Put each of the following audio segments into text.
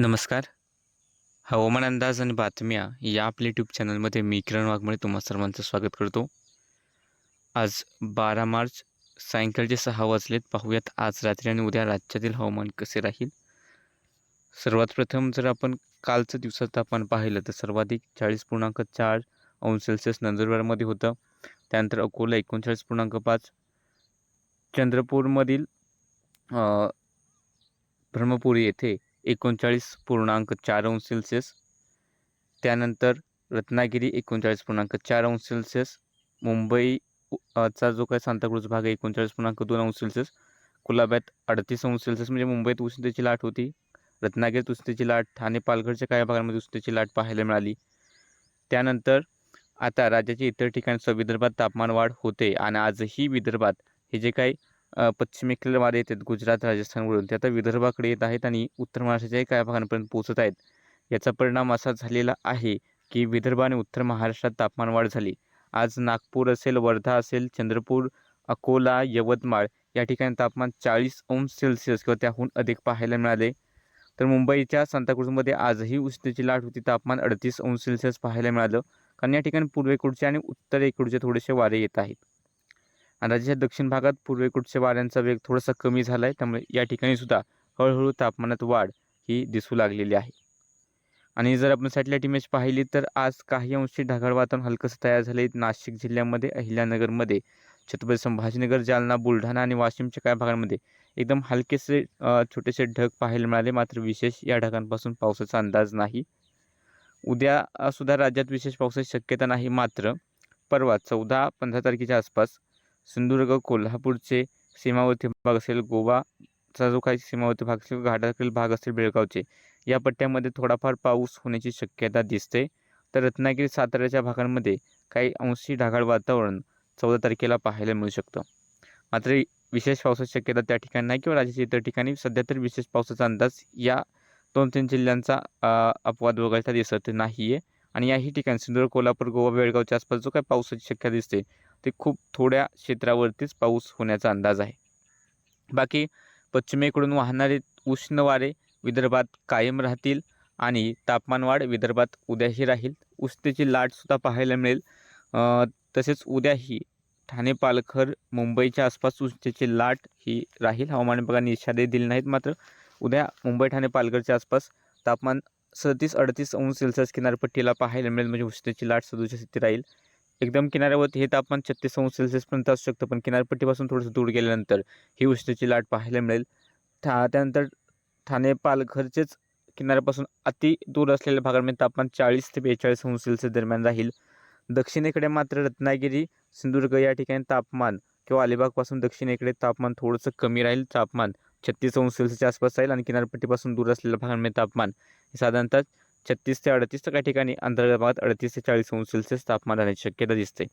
नमस्कार. हवामान अंदाज आणि बातम्या या आपल्या यूट्यूब चॅनलमध्ये मी किरण वाघमळे तुम्हा सर्वांचं स्वागत करतो. आज बारा मार्च सायंकाळचे सहा वाजलेत पाहूयात आज रात्री आणि उद्या राज्यातील हवामान कसे राहील? सर्वात प्रथम जर आपण कालचं दिवसाचं तापमान पाहिलं तर सर्वाधिक चाळीस पूर्णांक चार अंश सेल्सिअस नंदुरबारमध्ये होतं. त्यानंतर अकोला एकोणचाळीस पूर्णांक पाच. चंद्रपूरमधील ब्रह्मपुरी येथे एकोणचाळीस पूर्णांक चार अंश सेल्सिअस. त्यानंतर रत्नागिरी एकोणचाळीस पूर्णांक चार अंश सेल्सिअस. मुंबई चा जो काही सांताक्रूज भाग आहे एकोणचाळीस पूर्णांक दोन अंश सेल्सिअस. कुलाब्यात अडतीस अंश सेल्सिअस म्हणजे मुंबईत उष्णतेची लाट होती. रत्नागिरीत उष्णतेची लाट ठाणे पालघरच्या काही भागांमध्ये उष्णतेची लाट पाहायला मिळाली. त्यानंतर आता राज्याच्या इतर ठिकाणी विदर्भात तापमान वाढ होते आणि आजही विदर्भात हे जे काही पश्चिमेकडील वारे येतात गुजरात राजस्थानवरून ते आता विदर्भाकडे येत आहेत आणि उत्तर महाराष्ट्राच्याही काही भागांपर्यंत पोहोचत आहेत. याचा परिणाम असा झालेला आहे की विदर्भ आणि उत्तर महाराष्ट्रात तापमान वाढ झाली. आज नागपूर असेल वर्धा असेल चंद्रपूर अकोला यवतमाळ या ठिकाणी तापमान चाळीस अंश सेल्सिअस किंवा त्याहून अधिक पाहायला मिळाले. तर मुंबईच्या सांताक्रूजमध्ये आजही उष्णतेची लाट होती तापमान अडतीस अंश सेल्सिअस पाहायला मिळालं. कारण या ठिकाणी पूर्वेकडचे आणि उत्तरेकडचे थोडेसे वारे येत आहेत. आणि राज्याच्या दक्षिण भागात पूर्वेकडच्या वाऱ्यांचा वेग थोडासा कमी झाला आहे त्यामुळे या ठिकाणी सुद्धा हळूहळू तापमानात वाढ ही दिसू लागलेली आहे. आणि जर आपण सॅटेलाईट इमेज पाहिली तर आज काही अंशी ढगाळ वातावरण हलकंसं तयार झाले नाशिक जिल्ह्यामध्ये अहिल्यानगरमध्ये छत्रपती संभाजीनगर जालना बुलढाणा आणि वाशिमच्या काही भागांमध्ये एकदम हलकेसे छोटेसे ढग पाहायला मिळाले. मात्र विशेष या ढगांपासून पावसाचा अंदाज नाही. उद्या सुद्धा राज्यात विशेष पावसाची शक्यता नाही. मात्र परवा चौदा पंधरा तारखेच्या आसपास सिंधुदुर्ग कोल्हापूरचे सीमावर्ती भाग असेल गोवाचा जो काही सीमावर्ती भाग असेल घाटातील भाग असेल बेळगावचे. या पट्ट्यामध्ये थोडाफार पाऊस होण्याची शक्यता दिसते. तर रत्नागिरी साताऱ्याच्या भागांमध्ये काही अंशी ढगाळ वातावरण चौदा तारखेला पाहायला मिळू शकतं. मात्र विशेष पावसाची शक्यता त्या ठिकाणी नाही किंवा राज्याच्या इतर ठिकाणी. सध्या तर विशेष पावसाचा अंदाज या दोन तीन जिल्ह्यांचा अपवाद वगळता दिसत नाही आहे आणि याही ठिकाणी सिंधुदुर्ग कोल्हापूर गोवा बेळगावच्या आसपास जो काही पावसाची शक्यता दिसते ते खूप थोड्या क्षेत्रावरतीच पाऊस होण्याचा अंदाज आहे. बाकी पश्चिमेकडून वाहणारे उष्ण वारे विदर्भात कायम राहतील आणि तापमानवाढ विदर्भात उद्याही राहील. उष्णतेची लाटसुद्धा पाहायला मिळेल. तसेच उद्याही ठाणे पालघर मुंबईच्या आसपास उष्णतेची लाट ही राहील. हवामान विभागाने इशारे दिले नाहीत मात्र उद्या मुंबई ठाणे पालघरच्या आसपास तापमान सदतीस अडतीस अंश सेल्सिअस किनारपट्टीला पाहायला मिळेल. म्हणजे उष्णतेची लाट सदुच्या स्थिती राहील. एकदम किनाऱ्यावरती हे तापमान छत्तीस अंश सेल्सिअसपर्यंत असू शकतं पण किनारपट्टीपासून थोडंसं दूर गेल्यानंतर ही उष्णतेची लाट पाहायला मिळेल. ठा त्यानंतर ठाणे पालघरचेच किनाऱ्यापासून अति दूर असलेल्या भागांमध्ये तापमान चाळीस ते बेचाळीस अंश सेल्सिअस दरम्यान राहील. दक्षिणेकडे मात्र रत्नागिरी सिंधुदुर्ग या ठिकाणी तापमान किंवा अलिबागपासून दक्षिणेकडे तापमान थोडंसं कमी राहील. तापमान छत्तीस अंश सेल्सिअसच्या आसपास राहील आणि किनारपट्टीपासून दूर असलेल्या भागांमध्ये तापमान हे साधारणतः छत्तीस ते अडतीस तर काही ठिकाणी अंतर्गत भागात अडतीस ते चाळीस अंश सेल्सिअस तापमान राहण्याची शक्यता दिसते.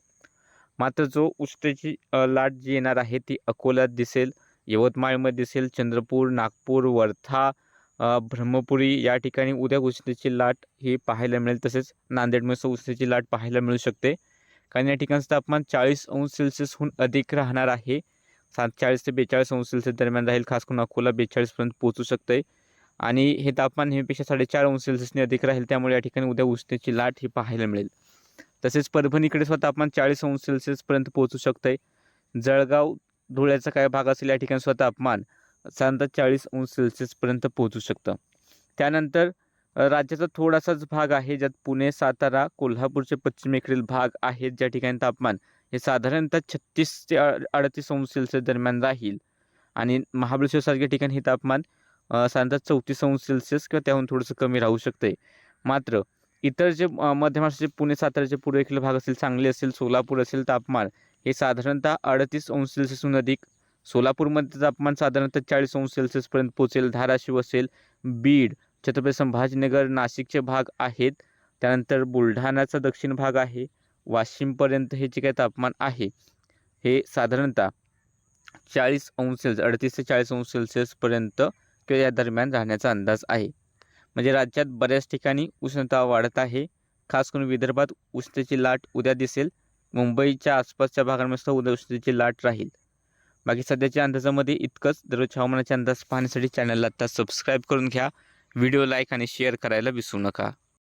मात्र जो उष्णतेची लाट जी येणार आहे ती अकोल्यात दिसेल यवतमाळमध्ये दिसेल चंद्रपूर नागपूर वर्धा ब्रह्मपुरी या ठिकाणी उद्या उष्णतेची लाट ही पाहायला मिळेल. तसेच नांदेडमध्ये उष्णतेची लाट पाहायला मिळू शकते. कारण या ठिकाणचं तापमान चाळीस अंश सेल्सिअसहून अधिक राहणार आहे. सात चाळीस ते बेचाळीस अंश सेल्सिअस दरम्यान राहील. खास करून अकोला बेचाळीसपर्यंत पोहोचू शकते आणि हे तापमान नेहमीपेक्षा साडेचार अंश सेल्सिअसने अधिक राहील. त्यामुळे या ठिकाणी उद्या उष्णतेची लाट ही पाहायला मिळेल. तसेच परभणीकडे सुद्धा तापमान चाळीस अंश सेल्सिअसपर्यंत पोहोचू शकतं आहे जळगाव धुळ्याचा काय भाग असेल या ठिकाणी सुद्धा तापमान साधारणतः चाळीस अंश सेल्सिअसपर्यंत पोहोचू शकतं. त्यानंतर राज्याचा थोडासाच भाग आहे ज्यात पुणे सातारा कोल्हापूरचे पश्चिमेकडील भाग आहेत ज्या ठिकाणी तापमान हे साधारणतः छत्तीस ते अडतीस अंश सेल्सिअस दरम्यान राहील. आणि महाबळेश्वरसारख्या ठिकाणी हे तापमान साधारणतः चौतीस अंश सेल्सिअस किंवा त्याहून थोडंसं कमी राहू शकते मात्र इतर जे अ, महाराष्ट्राचे पुणे साताऱ्याचे पूर्वेकडील भाग असेल सांगली असेल सोलापूर असेल तापमान हे साधारणतः अडतीस अंश सेल्सिअसहून अधिक. सोलापूरमध्ये तापमान साधारणतः चाळीस अंश सेल्सिअसपर्यंत पोहोचेल. धाराशिव असेल बीड छत्रपती संभाजीनगर नाशिकचे भाग आहेत. त्यानंतर बुलढाण्याचा दक्षिण भाग आहे. वाशिमपर्यंत हे जे काही तापमान आहे हे साधारणतः चाळीस अंश सेल्सिअस अडतीस ते चाळीस अंश सेल्सिअसपर्यंत किंवा या दरम्यान राहण्याचा अंदाज आहे. म्हणजे राज्यात बऱ्याच ठिकाणी उष्णता वाढत आहे. खास करून विदर्भात उष्णतेची लाट उद्या दिसेल. मुंबईच्या आसपासच्या भागांमध्ये उद्या उष्णतेची लाट राहील. बाकी सध्याच्या अंदाजामध्ये इतकंच. दररोज हवामानाचे अंदाज पाहण्यासाठी चॅनलला आता सबस्क्राईब करून घ्या. व्हिडिओ लाईक आणि शेअर करायला विसरू नका.